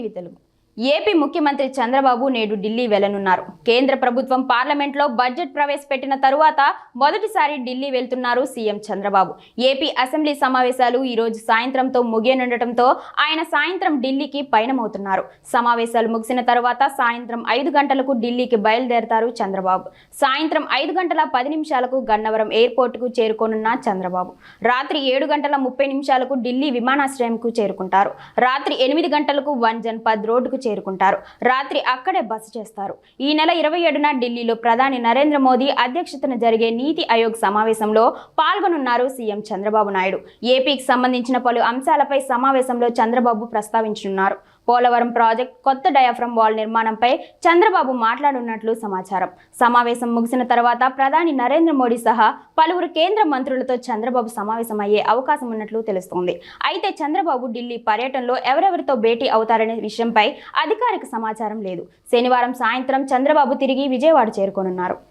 ETV Telugu AP ముఖ్యమంత్రి చంద్రబాబు నేడు ఢిల్లీ వెళ్ళనున్నారు కేంద్ర ప్రభుత్వం పార్లమెంట్లో బడ్జెట్ ప్రవేశపెట్టిన తరువాత మొదటిసారి ఢిల్లీ వెళ్తున్నారు సీఎం చంద్రబాబు. ఏపీ అసెంబ్లీ సమావేశాలు ఈరోజు సాయంత్రంతో ముగియనుండటంతో ఆయన సాయంత్రం ఢిల్లీకి పయనమవుతున్నారు. సమావేశాలు ముగిసిన తరువాత సాయంత్రం ఐదు గంటలకు ఢిల్లీకి బయలుదేరతారు చంద్రబాబు. సాయంత్రం ఐదు గంటల పది నిమిషాలకు గన్నవరం ఎయిర్పోర్టుకు చేరుకోనున్న చంద్రబాబు. రాత్రి ఏడు గంటల ముప్పై నిమిషాలకు ఢిల్లీ విమానాశ్రయంకు చేరుకుంటారు. రాత్రి ఎనిమిది గంటలకు వన్ జన్పద్ రోడ్డుకు చేరుకుంటారు. రాత్రి అక్కడే బస చేస్తారు. ఈ నెల ఇరవై ఏడున ఢిల్లీలో ప్రధాని నరేంద్ర మోదీ అధ్యక్షతన జరిగే నీతి ఆయోగ్ సమావేశంలో పాల్గొనున్నారు సీఎం చంద్రబాబు నాయుడు. ఏపీకి సంబంధించిన పలు అంశాలపై సమావేశంలో చంద్రబాబు ప్రస్తావించనున్నారు. పోలవరం ప్రాజెక్ట్ కొత్త డయాఫ్రమ్ వాల్ నిర్మాణంపై చంద్రబాబు మాట్లాడున్నట్లు సమాచారం. సమావేశం ముగిసిన తర్వాత ప్రధాని నరేంద్ర మోడీ సహా పలువురు కేంద్ర మంత్రులతో చంద్రబాబు సమావేశమయ్యే అవకాశం ఉన్నట్లు తెలుస్తోంది. అయితే చంద్రబాబు ఢిల్లీ పర్యటనలో ఎవరెవరితో భేటీ అవుతారనే విషయంపై అధికారిక సమాచారం లేదు. శనివారం సాయంత్రం చంద్రబాబు తిరిగి విజయవాడ చేరుకోనున్నారు.